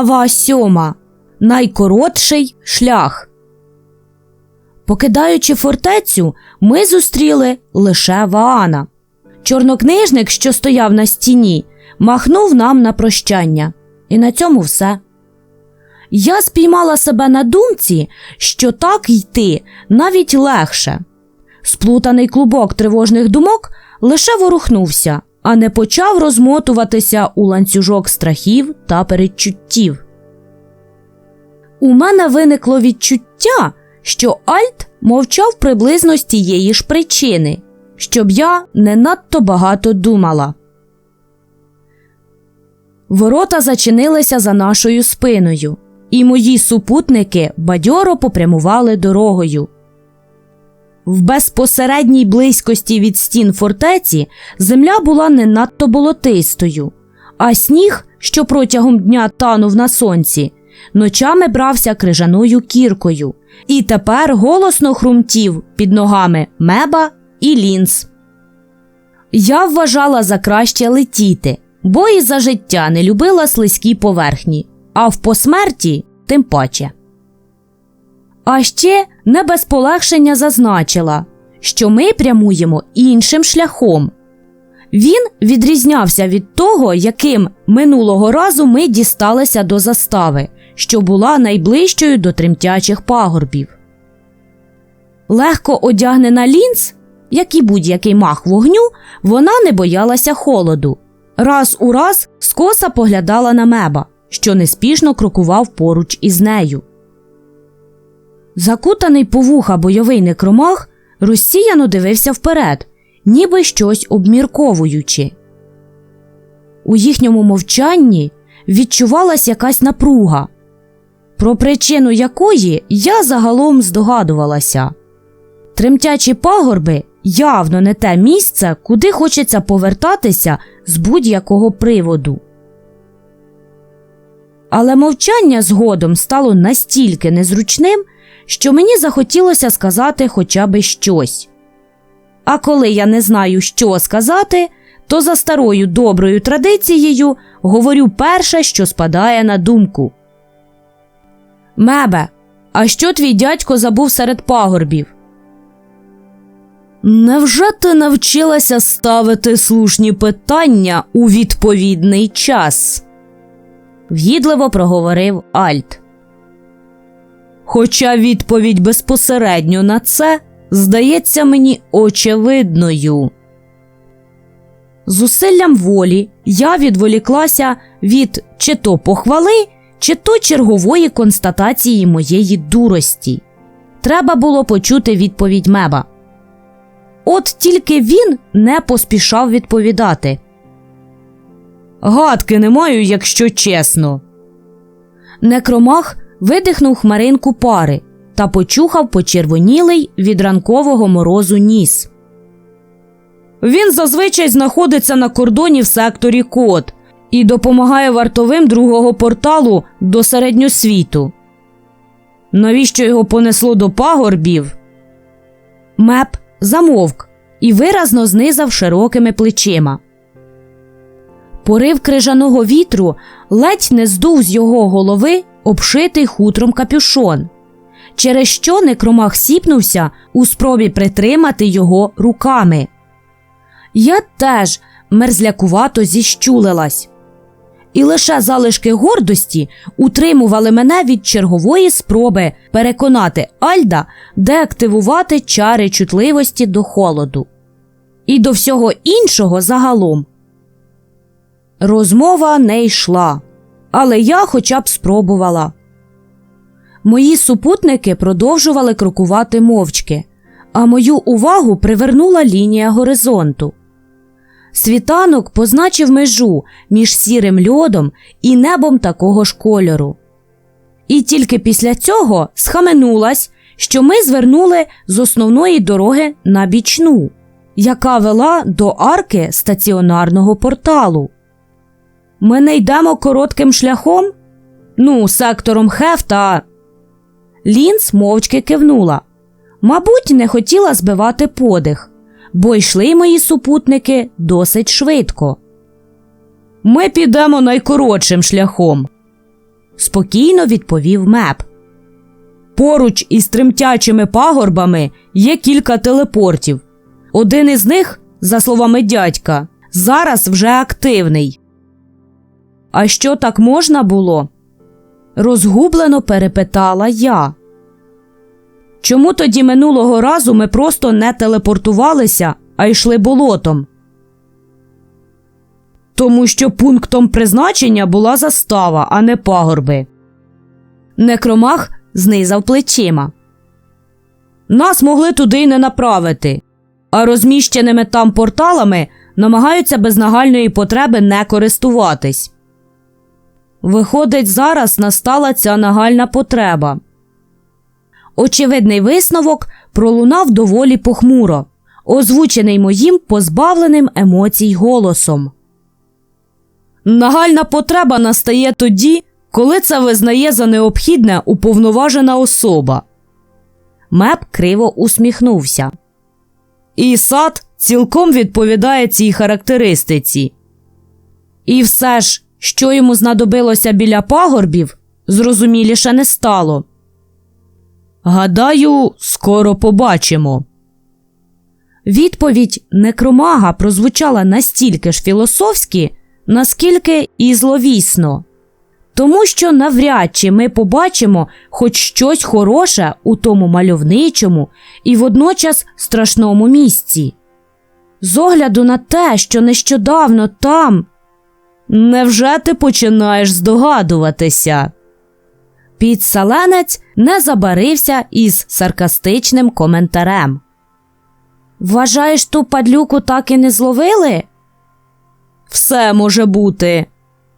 Глава сьома. Найкоротший шлях. Покидаючи фортецю, ми зустріли лише Ваана. Чорнокнижник, що стояв на стіні, махнув нам на прощання. І на цьому все. Я спіймала себе на думці, що так йти навіть легше. Сплутаний клубок тривожних думок лише ворухнувся, а не почав розмотуватися у ланцюжок страхів та передчуттів. У мене виникло відчуття, що Альт мовчав приблизно з тієї ж причини, щоб я не надто багато думала. Ворота зачинилися за нашою спиною, і мої супутники бадьоро попрямували дорогою. В безпосередній близькості від стін фортеці земля була не надто болотистою, а сніг, що протягом дня танув на сонці, ночами брався крижаною кіркою, і тепер голосно хрумтів під ногами меба і лінз. Я вважала за краще летіти, бо і за життя не любила слизькі поверхні, а в посмерті тим паче. А ще не без полегшення зазначила, що ми прямуємо іншим шляхом. Він відрізнявся від того, яким минулого разу ми дісталися до застави, що була найближчою до тремтячих пагорбів. Легко одягнена лінз, як і будь-який мах вогню, вона не боялася холоду. Раз у раз скоса поглядала на меба, що неспішно крокував поруч із нею. Закутаний по вуха бойовий некромах розсіяно дивився вперед, ніби щось обмірковуючи. У їхньому мовчанні відчувалась якась напруга, про причину якої я загалом здогадувалася. Тремтячі пагорби явно не те місце, куди хочеться повертатися з будь-якого приводу. Але мовчання згодом стало настільки незручним, що мені захотілося сказати хоча би щось. А коли я не знаю, що сказати, то за старою доброю традицією говорю перше, що спадає на думку. Мебе, а що твій дядько забув серед пагорбів? Невже ти навчилася ставити слушні питання у відповідний час? в'їдливо проговорив Альт. Хоча відповідь безпосередньо на це здається мені очевидною. Зусиллям волі я відволіклася від чи то похвали, чи то чергової констатації моєї дурості. Треба було почути відповідь меба. От тільки він не поспішав відповідати. Гадки не маю, якщо чесно. Некромах видихнув хмаринку пари та почухав почервонілий від ранкового морозу ніс. Він зазвичай знаходиться на кордоні в секторі код і допомагає вартовим другого порталу до середньосвіту. Навіщо його понесло до пагорбів? Меп замовк і виразно знизав широкими плечима. Порив крижаного вітру ледь не здув з його голови обшитий хутром капюшон, через що некромах сіпнувся у спробі притримати його руками. Я теж мерзлякувато зіщулилась, і лише залишки гордості утримували мене від чергової спроби переконати Альда деактивувати чари чутливості до холоду. І до всього іншого загалом. Розмова не йшла, але я хоча б спробувала. Мої супутники продовжували крокувати мовчки, а мою увагу привернула лінія горизонту. Світанок позначив межу між сірим льодом і небом такого ж кольору. І тільки після цього схаменулась, що ми звернули з основної дороги на бічну, яка вела до арки стаціонарного порталу. Ми не йдемо коротким шляхом? Ну, сектором Хеф та. Лінц мовчки кивнула. Мабуть, не хотіла збивати подих, бо йшли мої супутники досить швидко. Ми підемо найкоротшим шляхом, спокійно відповів меп. Поруч із тремтячими пагорбами є кілька телепортів. Один із них, за словами дядька, зараз вже активний. А що так можна було? розгублено перепитала я. Чому тоді минулого разу ми просто не телепортувалися, а йшли болотом? Тому що пунктом призначення була застава, а не пагорби. Некромах знизав плечима. Нас могли туди й не направити, а розміщеними там порталами намагаються без нагальної потреби не користуватись. Виходить, зараз настала ця нагальна потреба. Очевидний висновок пролунав доволі похмуро, озвучений моїм позбавленим емоцій голосом. Нагальна потреба настає тоді, коли це визнає за необхідне уповноважена особа. Меп криво усміхнувся. І сад цілком відповідає цій характеристиці. І все ж, що йому знадобилося біля пагорбів, зрозуміліше не стало. Гадаю, скоро побачимо. Відповідь некромага прозвучала настільки ж філософськи, наскільки і зловісно, тому що навряд чи ми побачимо хоч щось хороше у тому мальовничому і водночас страшному місці. З огляду на те, що нещодавно там. Невже ти починаєш здогадуватися? Підсаленець не забарився із саркастичним коментарем. Вважаєш, ту падлюку так і не зловили? Все може бути.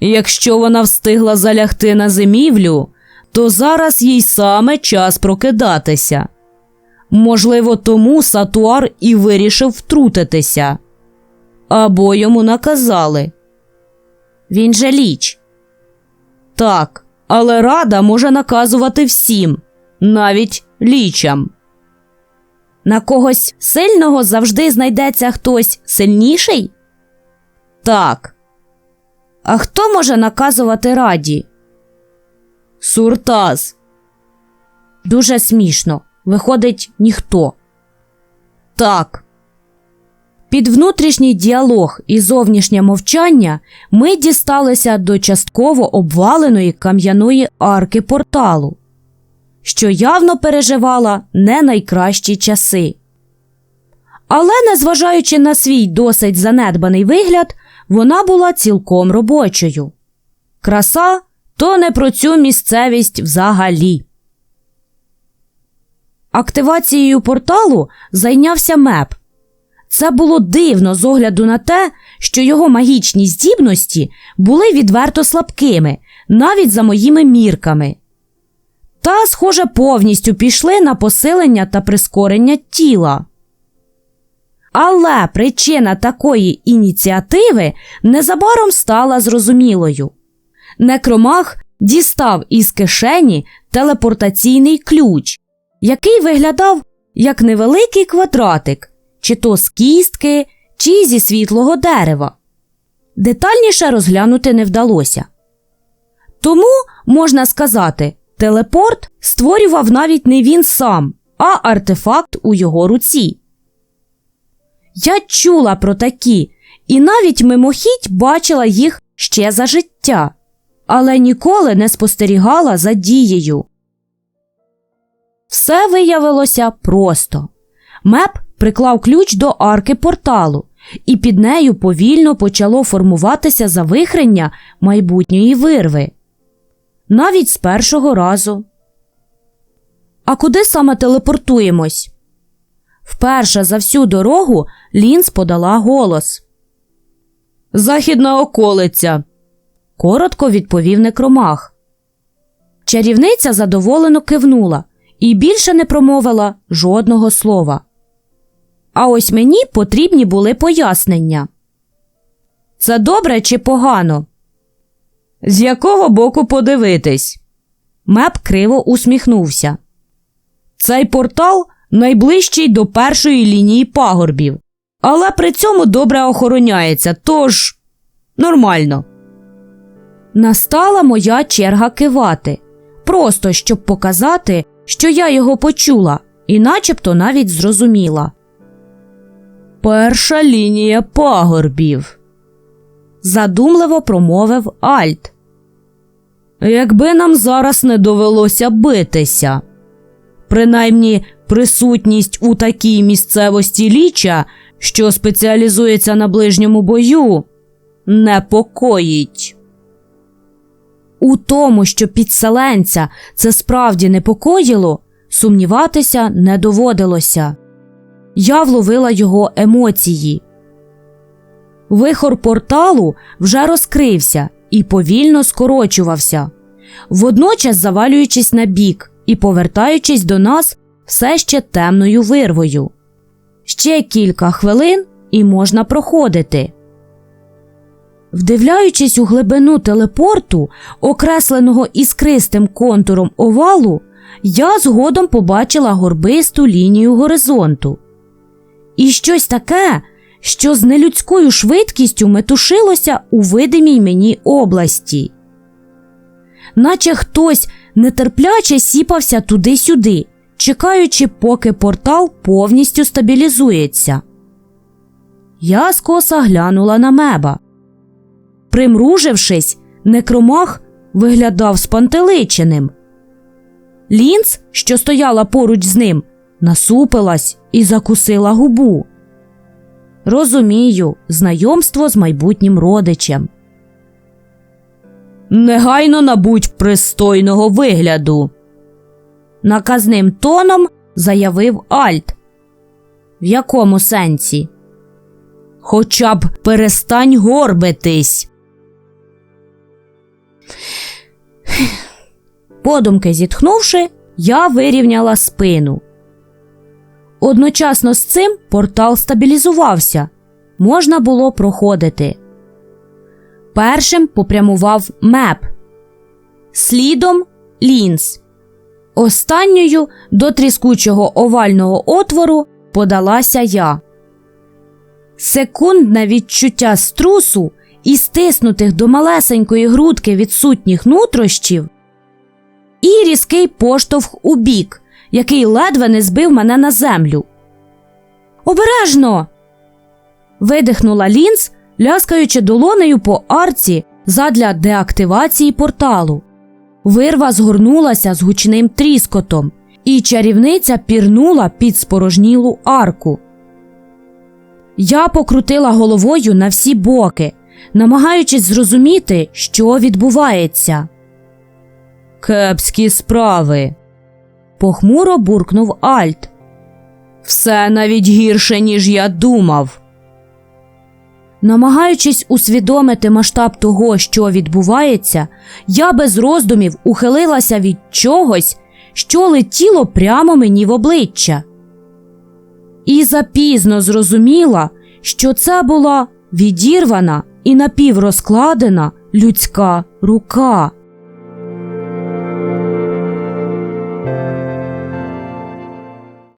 Якщо вона встигла залягти на зимівлю, то зараз їй саме час прокидатися. Можливо, тому Сатуар і вирішив втрутитися. Або йому наказали. Він же ліч. Так, але рада може наказувати всім, навіть лічам. На когось сильного завжди знайдеться хтось сильніший? Так. А хто може наказувати раді? Суртаз. Дуже смішно. Виходить, ніхто. Так. Під внутрішній діалог і зовнішнє мовчання ми дісталися до частково обваленої кам'яної арки порталу, що явно переживала не найкращі часи. Але, незважаючи на свій досить занедбаний вигляд, вона була цілком робочою. Краса то не про цю місцевість взагалі. Активацією порталу зайнявся меп. Це було дивно з огляду на те, що його магічні здібності були відверто слабкими, навіть за моїми мірками. Та, схоже, повністю пішли на посилення та прискорення тіла. Але причина такої ініціативи незабаром стала зрозумілою. Некромах дістав із кишені телепортаційний ключ, який виглядав як невеликий квадратик, чи то з кістки, чи зі світлого дерева. Детальніше розглянути не вдалося. Тому, можна сказати, телепорт створював навіть не він сам, а артефакт у його руці. Я чула про такі і навіть мимохідь бачила їх ще за життя, але ніколи не спостерігала за дією. Все виявилося просто. Меп приклав ключ до арки порталу, і під нею повільно почало формуватися завихрення майбутньої вирви. Навіть з першого разу. А куди саме телепортуємось? Вперше за всю дорогу Лінз подала голос. Західна околиця. коротко відповів некромах. Чарівниця задоволено кивнула і більше не промовила жодного слова. А ось мені потрібні були пояснення. Це добре чи погано? З якого боку подивитись? Меп криво усміхнувся. Цей портал найближчий до першої лінії пагорбів, але при цьому добре охороняється, тож нормально. Настала моя черга кивати, просто щоб показати, що я його почула, і начебто навіть зрозуміла. Перша лінія пагорбів, задумливо промовив Альт. Якби нам зараз не довелося битися. Принаймні, присутність у такій місцевості ліча, що спеціалізується на ближньому бою, непокоїть. У тому, що підселенця це справді непокоїло, сумніватися не доводилося. Я вловила його емоції. Вихор порталу вже розкрився і повільно скорочувався, водночас завалюючись на бік і повертаючись до нас все ще темною вирвою. Ще кілька хвилин і можна проходити. Вдивляючись у глибину телепорту, окресленого іскристим контуром овалу, я згодом побачила горбисту лінію горизонту. І щось таке, що з нелюдською швидкістю метушилося у видимій мені області. Наче хтось нетерпляче сіпався туди-сюди, чекаючи, поки портал повністю стабілізується. Я скоса глянула на меба. Примружившись, некромах виглядав спантеличеним. Лінц, що стояла поруч з ним, насупилась і закусила губу. Розумію, знайомство з майбутнім родичем. Негайно набудь пристойного вигляду. Наказним тоном заявив Альт. В якому сенсі? Хоча б перестань горбитись. Подумки зітхнувши, я вирівняла спину. Одночасно з цим портал стабілізувався, можна було проходити. Першим попрямував меп, слідом лінз. Останньою до тріскучого овального отвору подалася я. Секундне відчуття струсу і стиснутих до малесенької грудки відсутніх нутрощів, і різкий поштовх у бік, який ледве не збив мене на землю. Обережно. видихнула лінз, ляскаючи долонею по арці задля деактивації порталу. Вирва згорнулася з гучним тріскотом, і чарівниця пірнула під спорожнілу арку. Я покрутила головою на всі боки, намагаючись зрозуміти, що відбувається. Кепські справи. Похмуро буркнув Альт. Все навіть гірше, ніж я думав. Намагаючись усвідомити масштаб того, що відбувається, я без роздумів ухилилася від чогось, що летіло прямо мені в обличчя. І запізно зрозуміла, що це була відірвана і напіврозкладена людська рука.